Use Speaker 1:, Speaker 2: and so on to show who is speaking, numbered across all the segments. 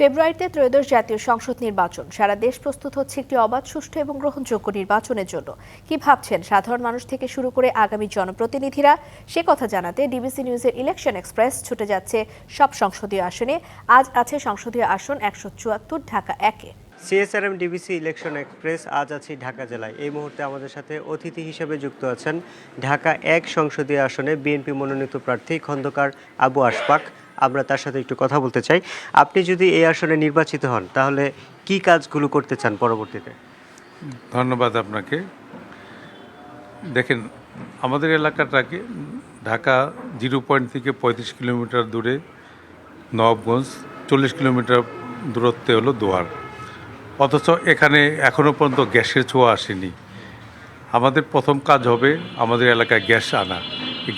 Speaker 1: ফেব্রুয়ারিতে ত্রয়োদশ জাতীয় সংসদ নির্বাচন। সারা দেশ প্রস্তুত হচ্ছে একটি অবাধ, সুষ্ঠু এবং গ্রহণযোগ্য নির্বাচনের জন্য। কি ভাবছেন সাধারণ মানুষ থেকে শুরু করে আগামী জনপ্রতিনিধিরা? সে কথা জানাতে ডিবিসি নিউজের ইলেকশন এক্সপ্রেস ছুটে যাচ্ছে সব সংসদীয় আসনে। আজ আছে সংসদীয় আসন একশো চুয়াত্তর, ঢাকা একে।
Speaker 2: সিএসআরএম, ডিবিসি ইলেকশন এক্সপ্রেস আজ আছি ঢাকা জেলায়। এই মুহূর্তে আমাদের সাথে অতিথি হিসেবে যুক্ত আছেন ঢাকা এক সংসদীয় আসনে বিএনপি মনোনীত প্রার্থী খন্দকার আবু আশফাক। আমরা তার সাথে একটু কথা বলতে চাই। আপনি যদি এই আসনে নির্বাচিত হন, তাহলে কি কাজগুলো করতে চান পরবর্তীতে?
Speaker 3: ধন্যবাদ আপনাকে। দেখেন, আমাদের এলাকাটাকে ঢাকা জিরো পয়েন্ট থেকে পঁয়ত্রিশ কিলোমিটার দূরে নবাবগঞ্জ, চল্লিশ কিলোমিটার দূরত্বে হলো দোয়ার। অথচ এখানে এখনও পর্যন্ত গ্যাসের ছোঁয়া আসেনি। আমাদের প্রথম কাজ হবে আমাদের এলাকায় গ্যাস আনা।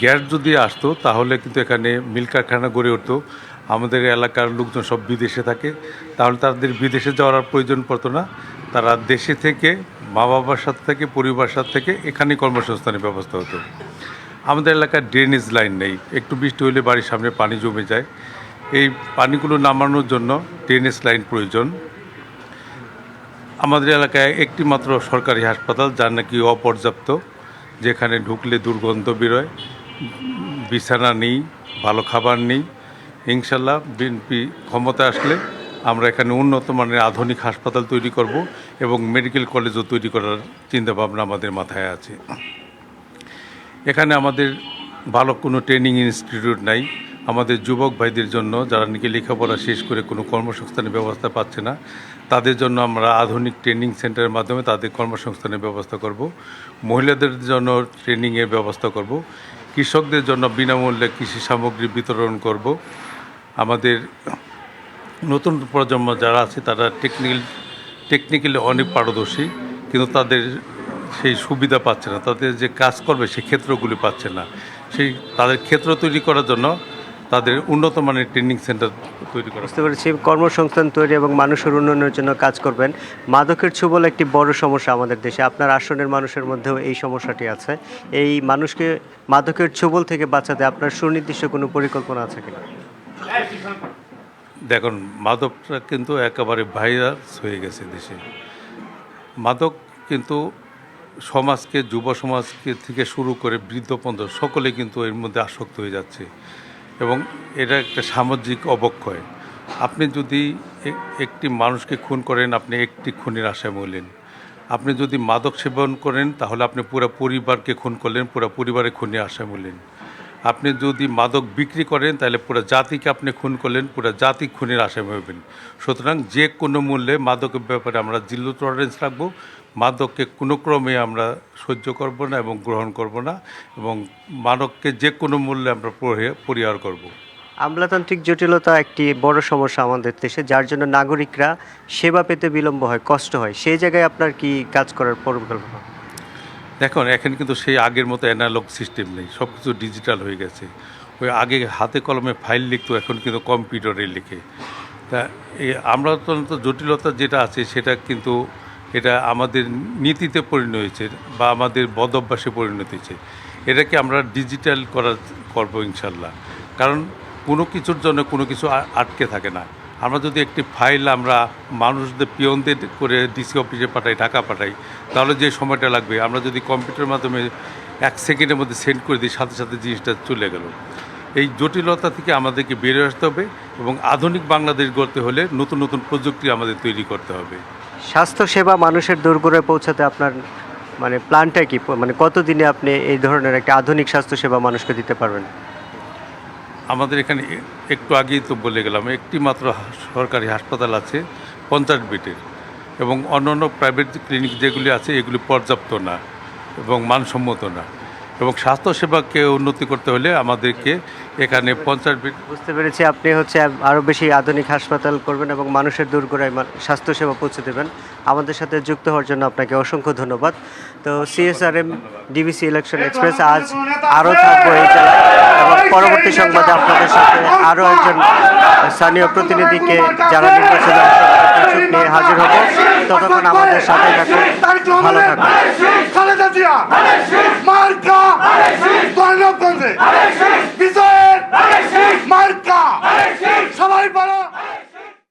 Speaker 3: গ্যাস যদি আসতো, তাহলে কিন্তু এখানে মিল কারখানা গড়ে উঠতো। আমাদের এলাকার লোকজন সব বিদেশে থাকে। তাহলে তাদের বিদেশে যাওয়ার প্রয়োজন পড়তো না। তারা দেশে থেকে মা বাবার সাথে থেকে পরিবার সাথে থেকে এখানে কর্মসংস্থানের ব্যবস্থা হতো। আমাদের এলাকায় ড্রেনেজ লাইন নেই। একটু বৃষ্টি হলে বাড়ির সামনে পানি জমে যায়। এই পানিগুলো নামানোর জন্য ড্রেনেজ লাইন প্রয়োজন। আমাদের এলাকায় একটি মাত্র সরকারি হাসপাতাল, যার নাকি অপর্যাপ্ত, যেখানে ঢুকলে দুর্গন্ধ বেরোয়। বিছানা নেই, ভালো খাবার নেই। ইনশাল্লাহ বিএনপি ক্ষমতা আসলে আমরা এখানে উন্নত মানের আধুনিক হাসপাতাল তৈরি করব এবং মেডিকেল কলেজও তৈরি করার চিন্তাভাবনা আমাদের মাথায় আছে। এখানে আমাদের ভালো কোনো ট্রেনিং ইনস্টিটিউট নাই। আমাদের যুবক ভাইদের জন্য, যারা নাকি লেখাপড়া শেষ করে কোনো কর্মসংস্থানের ব্যবস্থা পাচ্ছে না, তাদের জন্য আমরা আধুনিক ট্রেনিং সেন্টারের মাধ্যমে তাদের কর্মসংস্থানের ব্যবস্থা করব। মহিলাদের জন্য ট্রেনিংয়ের ব্যবস্থা করব। কৃষকদের জন্য বিনামূল্যে কৃষি সামগ্রী বিতরণ করব। আমাদের নতুন প্রজন্ম যারা আছে, তারা টেকনিক্যাল টেকনিক্যালি অনেক পারদর্শী, কিন্তু তাদের সেই সুবিধা পাচ্ছে না। তাদের যে কাজ করবে সেই ক্ষেত্রগুলি পাচ্ছে না। সেই তাদের ক্ষেত্র তৈরি করার জন্য তাদের উন্নত মানের ট্রেনিং সেন্টার তৈরি করা।
Speaker 2: বুঝতে পেরেছি। কর্মসংস্থান তৈরি এবং মানুষের উন্নয়নের জন্য কাজ করবেন। মাদকের ছোবল একটি বড় সমস্যা আমাদের দেশে। আপনার আসনের মানুষের মধ্যেও এই সমস্যাটি আছে। এই মানুষকে মাদকের ছুবল থেকে বাঁচাতে আপনার সুনির্দিষ্ট কোনো পরিকল্পনা আছে কিনা?
Speaker 3: দেখুন মাদকটা কিন্তু একেবারে ভাইরাস হয়ে গেছে দেশে। মাদক কিন্তু সমাজকে যুব সমাজকে থেকে শুরু করে বৃদ্ধ পর্যন্ত সকলে কিন্তু এর মধ্যে আসক্ত হয়ে যাচ্ছে। এবং এটা একটা সামাজিক অবক্ষয়। আপনি যদি একটি মানুষকে খুন করেন, আপনি একটি খুনের আশায় মরলেন। আপনি যদি মাদক সেবন করেন, তাহলে আপনি পুরো পরিবারকে খুন করলেন, পুরো পরিবারে খুনের আশায় মরলেন। আপনি যদি মাদক বিক্রি করেন, তাহলে পুরো জাতিকে আপনি খুন করলেন, পুরো জাতি খুনের আশায় হবেন সুতরাং যে কোনো মূল্যে মাদকের ব্যাপারে আমরা জিরো টলারেন্স রাখব। মাদককে কোনো ক্রমে আমরা সহ্য করব না এবং গ্রহণ করব না এবং মাদককে যে কোনো মূল্যে আমরা পরিহার করব।
Speaker 2: আমলাতান্ত্রিক জটিলতা একটি বড় সমস্যা আমাদের দেশে যার জন্য নাগরিকরা সেবা পেতে বিলম্ব হয় কষ্ট হয়। সেই জায়গায় আপনার কি কাজ করার পরিকল্পনা?
Speaker 3: দেখুন এখন কিন্তু সেই আগের মতো অ্যানালগ সিস্টেম নেই সব কিছু ডিজিটাল হয়ে গেছে। ওই আগে হাতে কলমে ফাইল লিখতো এখন কিন্তু কম্পিউটারে লিখে। তা এই আমলাতন্ত্র জটিলতা যেটা আছে সেটা কিন্তু এটা আমাদের নীতিতে পরিণত হয়েছে বা আমাদের বদ অভ্যাসে পরিণত হয়েছে। এটাকে আমরা ডিজিটাল করার, করব ইনশাল্লাহ। কারণ কোনো কিছুর জন্য কোনো কিছু আটকে থাকে না। আমরা যদি একটি ফাইল আমরা মানুষদের পিয়নদের করে ডিসি অফিসে পাঠাই টাকা পাঠাই, তাহলে যে সময়টা লাগবে, আমরা যদি কম্পিউটারের মাধ্যমে এক সেকেন্ডের মধ্যে সেন্ড করে দিই, সাথে সাথে জিনিসটা চলে গেল। এই জটিলতা থেকে আমাদেরকে বেরিয়ে আসতে হবে এবং আধুনিক বাংলাদেশ গড়তে হলে নতুন নতুন প্রযুক্তি আমাদের তৈরি করতে হবে।
Speaker 2: স্বাস্থ্য সেবা মানুষের দূরগড়ে পৌঁছাতে আপনার মানে প্ল্যানটা কি? মানে কতদিনে আপনি এই ধরনের একটা আধুনিক স্বাস্থ্য সেবা মানুষকে দিতে পারবেন?
Speaker 3: আমাদের এখানে একটু আগেই তো বলে গেলাম একটি মাত্র সরকারি হাসপাতাল আছে পঞ্চাশ বেডের এবং অন্যান্য প্রাইভেট ক্লিনিক যেগুলি আছে এগুলি পর্যাপ্ত না এবং মানসম্মত না। এবং স্বাস্থ্যসেবাকে উন্নতি করতে হলে আমাদেরকে এখানে পঞ্চাশ
Speaker 2: বুঝতে পেরেছি, আপনি হচ্ছে আরও বেশি আধুনিক হাসপাতাল করবেন এবং মানুষের দূরগোড়ায় স্বাস্থ্যসেবা পৌঁছে দেবেন। আমাদের সাথে যুক্ত হওয়ার জন্য আপনাকে অসংখ্য ধন্যবাদ। তো সিএসআরএম ডিবিসি ইলেকশন এক্সপ্রেস আজ আরও থাকব এই এবং পরবর্তী সংবাদে আপনাদের সাথে আরও একজন স্থানীয় প্রতিনিধিকে যারা নির্বাচনে নিয়ে হাজির হব। ততক্ষণ আমাদের সাথে থাকুন, ভালো থাকুন।